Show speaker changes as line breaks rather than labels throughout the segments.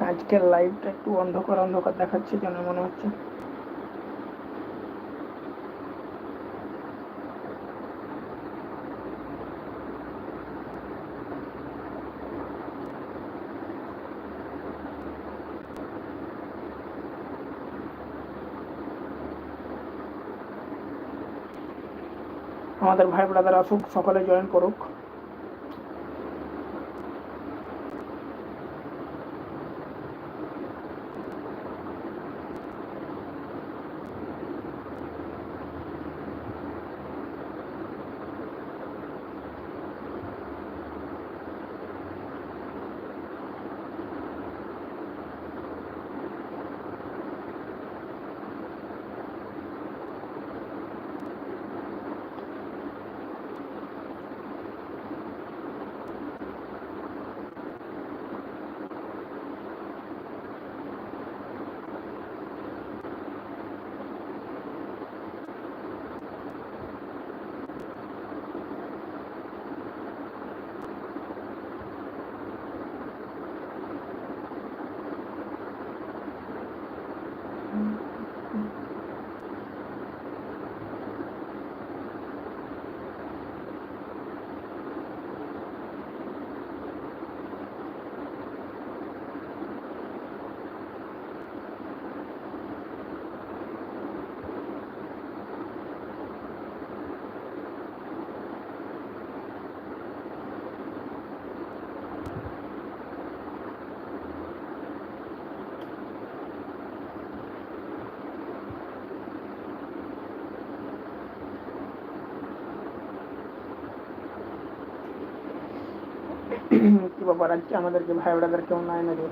আজকের লাইভটা একটু অন্ধকার অন্ধকার দেখাচ্ছে যেন মনে হচ্ছে। আমাদের ভাই ব্রাদার আসুক, সকলে জয়েন করুক। কি ব্যাপার আজকে আমাদেরকে ভাই ব্রাদার কেউ নাই না রে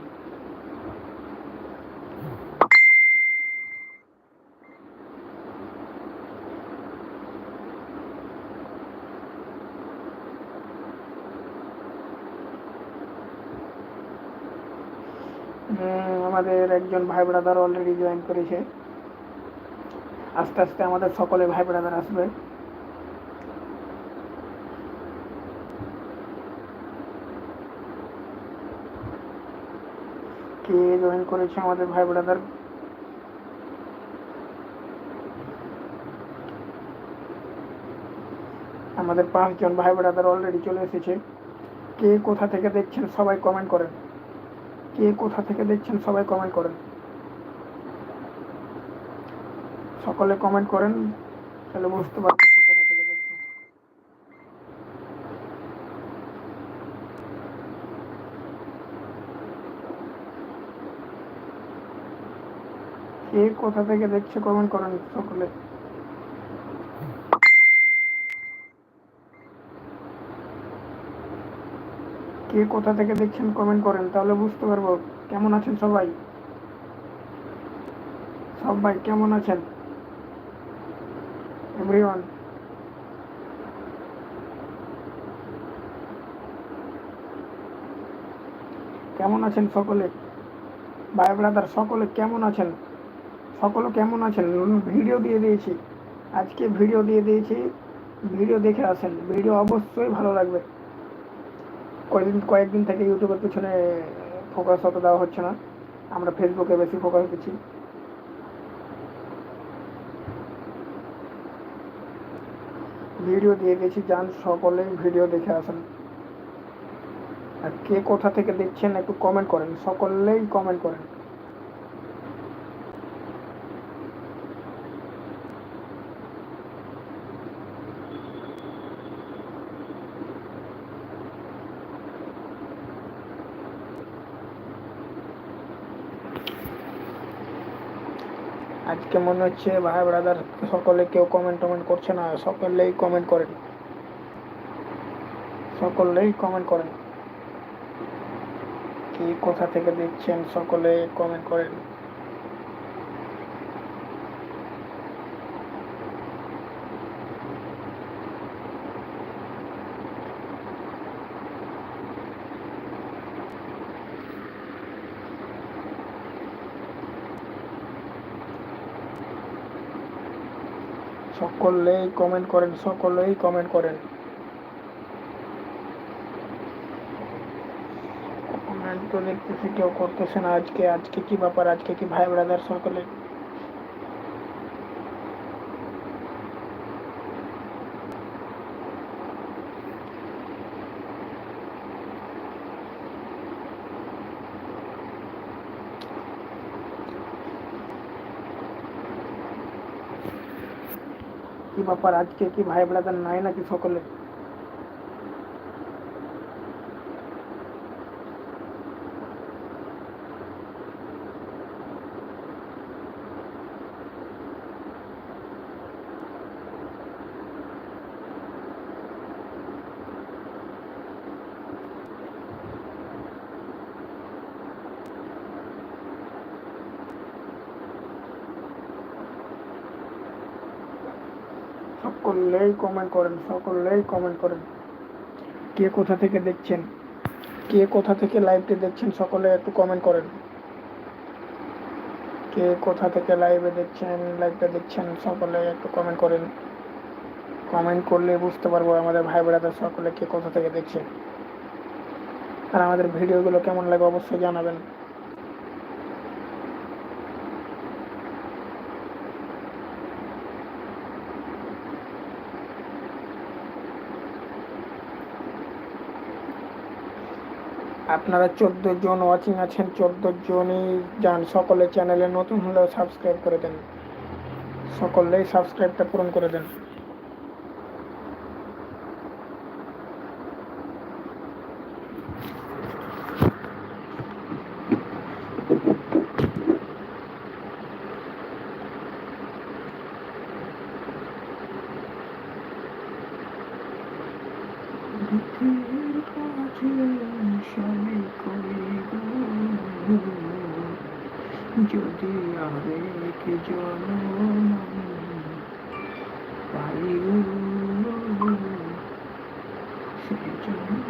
আমাদের একজন ভাই ব্রাদার অলরেডি জয়েন করেছে। আস্তে আস্তে আমাদের সকলে ভাই ব্রাদার আসবে। কে জয়েন করেছে আমাদের ভাই ব্রাদার আমাদের পাঁচজন ভাই ব্রাদার অলরেডি চলে এসেছে। কে কোথা থেকে দেখছেন সবাই কমেন্ট করেন। কে কোথা থেকে দেখছেন সবাই কমেন্ট করেন। সকলে কমেন্ট করেন, তাহলে বুঝতে পারব কে কোথা থেকে দেখছেন কে কোথা থেকে দেখছে কমেন্ট করেন সকলে। কে কোথা থেকে দেখছেন কমেন্ট করেন, তাহলে বুঝতে পারব। কেমন আছেন সবাই? সবাই কেমন আছেন? এভরিওয়ান কেমন আছেন সকলে? ভাই ব্রাদার সকলে কেমন আছেন? সকলে কেমন আছেন? ভিডিও দিয়ে দিয়েছি। আজকে ভিডিও দিয়ে দিয়েছি। ভিডিও দেখে আসেন। ভিডিও অবশ্যই ভালো লাগবে। কয়েকদিন কয়েকদিন থেকে ইউটিউবের পিছনে ফোকাস অত দেওয়া হচ্ছে না। আমরা ফেসবুকে বেশি ফোকাস দিচ্ছি। ভিডিও দিয়ে দিয়েছি। যান সকলেই ভিডিও দেখে আসেন। আর কে কোথা থেকে দেখছেন, একটু কমেন্ট করেন। সকলেই কমেন্ট করেন। মনে হচ্ছে? ভাই ব্রাদার সকলে কেউ কমেন্ট টমেন্ট করছে না, সকলেই কমেন্ট করেন। সকলেই কমেন্ট করেন। কি কোথা থেকে দেখছেন? সকলে কমেন্ট করেন। সকলেই কমেন্ট করেন, সকলেই কমেন্ট করেন। কমেন্ট তো দেখতেছি, কেউ করতেছে না আজকে আজকে কি ব্যাপার, আজকে কি ভাই ব্রাদার সকলে কি ব্যাপার আজকে? কি ভাই ব্রাদার নাই নাকি সকলে সকলেই কমেন্ট করেন সকলেই কমেন্ট করেন কে কোথা থেকে দেখছেন কে কোথা থেকে লাইভটি দেখছেন সকলে একটু কমেন্ট করেন কে কোথা থেকে লাইভে দেখছেন লাইভটা দেখছেন সকলে একটু কমেন্ট করেন কমেন্ট করলে বুঝতে পারব আমাদের ভাই বোনেরা সকলে কে কোথা থেকে দেখছেন আর আমাদের ভিডিওগুলো কেমন লাগে অবশ্যই জানাবেন আপনারা চোদ্দ জন ওয়াচিং আছেন, চোদ্দ জনই যান। সকলে চ্যানেলে নতুন হলেও সাবস্ক্রাইব করে দেন। সকলেই সাবস্ক্রাইবটা পূরণ করে দেন। যদি আবেগ জনম পাইব সে জনম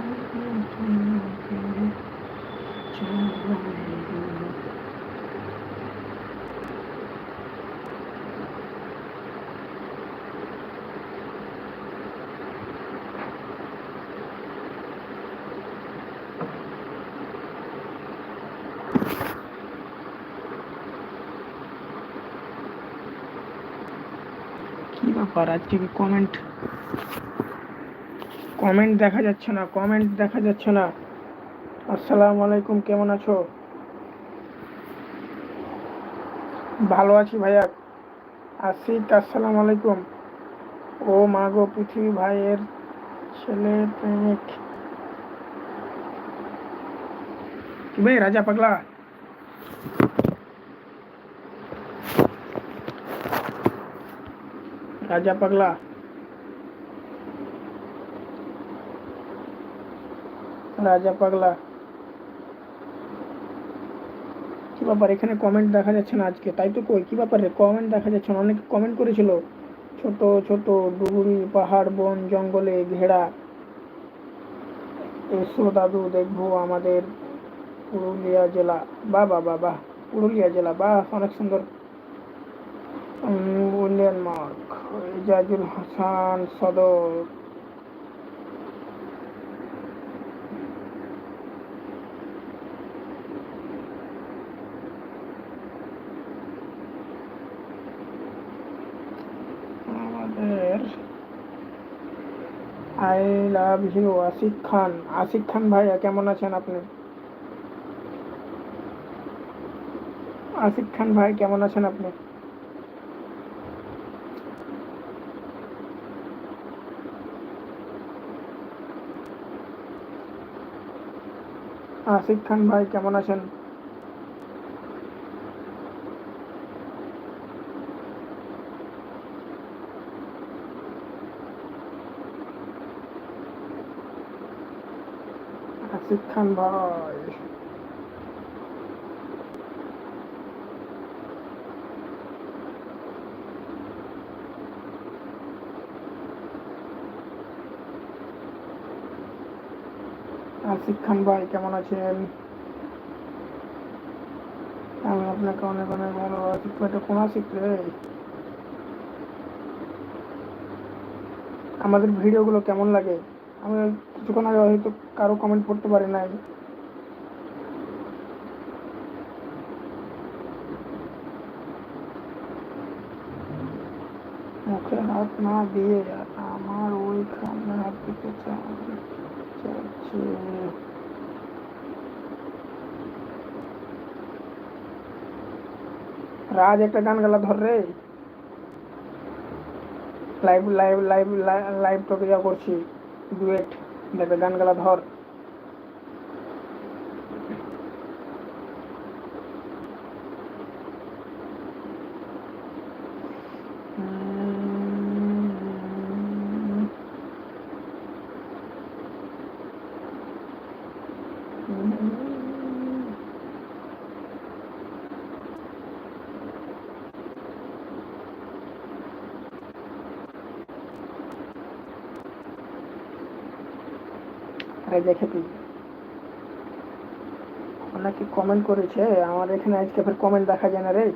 ব্যাপার, আজকে কি কমেন্ট কমেন্ট দেখা যাচ্ছে না কমেন্ট দেখা যাচ্ছে না। আসসালামু আলাইকুম, কেমন আছো? ভালো আছি ভাইয়া। আশিক, আসসালামু আলাইকুম। ও মা গো, পৃথিবী ভাইয়ের ছেলে প্রেমিক। ভাই, রাজা পাগলা? রাজা পাগলা। রাজা পাগলা। কি ব্যাপার, এখানে কমেন্ট দেখা যাচ্ছে না আজকে? তাই তো কই, কি ব্যাপারে কমেন্ট দেখা যাচ্ছে না, অনেকে কমেন্ট করেছিল। ছোট ছোট ডুবুরি, পাহাড়, বন, জঙ্গলে, ঘেরা। এসো দাদু, দেখব আমাদের পুরুলিয়া জেলা। বা বা বা পুরুলিয়া জেলা। বাহ, অনেক সুন্দর। উইলিয়ান মার্ক, এজাজুল হাসান সদর। আমাদের I love you, Asif Khan. Asif Khan ভাইয়া, কেমন আছেন আপনি? আসিফ খান ভাই, কেমন আছেন আপনি? আসিফ খান ভাই কেমন আছেন? আসিফ খান ভাই। আসিফ খান ভাই, কেমন আছেন? আমি আপনাকে অনেক অনেক ধন্যবাদ। আসিফ ভাইটা কোন আসিফ রে? আমাদের ভিডিওগুলো কেমন লাগে? আমি কিছুক্ষণ আগে হয়তো কারও কমেন্ট করতে পারি নাই। মুখে হাত না দিয়ে আমার ওইখানে হাত দিতে চাই। রাজ, একটা গান গালা ধর রে। লাইভ লাইভ লাইভ লাইভ যা করছি। ডুয়েট দেখবে গান গালা ধর। আরে দেখে তুই অনেকে কমেন্ট করেছে, আমার এখানে আজকে ফের কমেন্ট দেখা যায় না রে।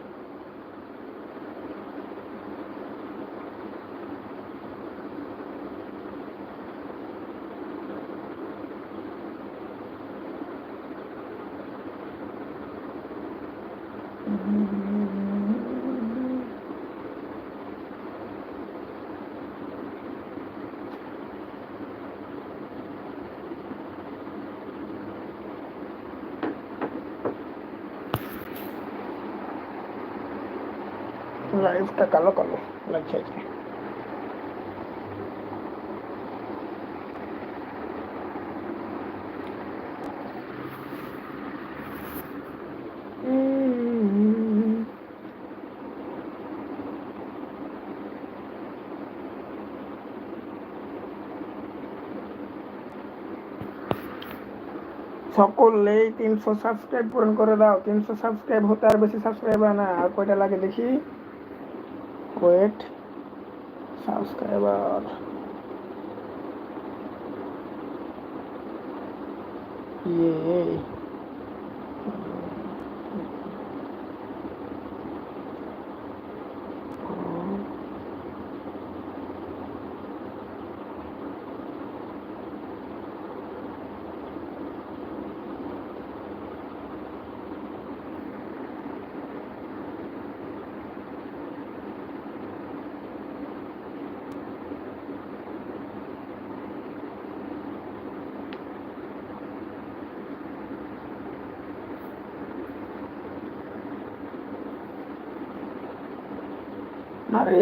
লাইফটা কালো কালো লাগছে আজকে। সকলেই তিনশো সাবস্ক্রাইব পূরণ করে দাও। তিনশো সাবস্ক্রাইব হতে আর বেশি হয় না। আর কয়টা লাগে দেখি? ওয়েট সাবস্ক্রাইবার ইয়ে আরে,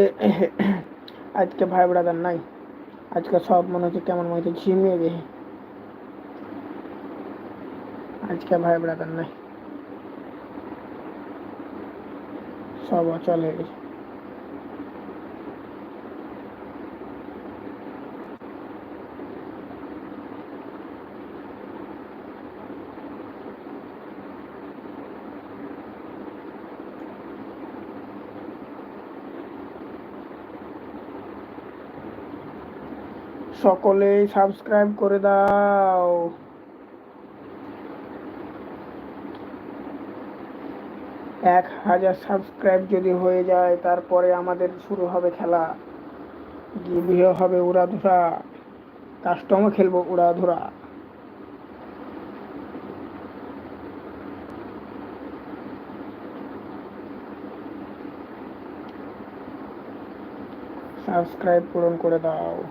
আজকে ভাই ব্রাদার নাই। আজকে সব মনে হচ্ছে কেমন মনে হচ্ছে ঝিমিয়ে গেছে। আজকে ভাই ব্রাদার নাই। সব অচল হয়ে গেছে। সকলেই সাবস্ক্রাইব করে দাও। এক হাজার সাবস্ক্রাইব যদি হয়ে যায়, তারপরে আমাদের শুরু হবে খেলা। গিভিও হবে উড়াধুরা। কাস্টমও খেলব উড়াধুরা। সাবস্ক্রাইব পূরণ করে দাও।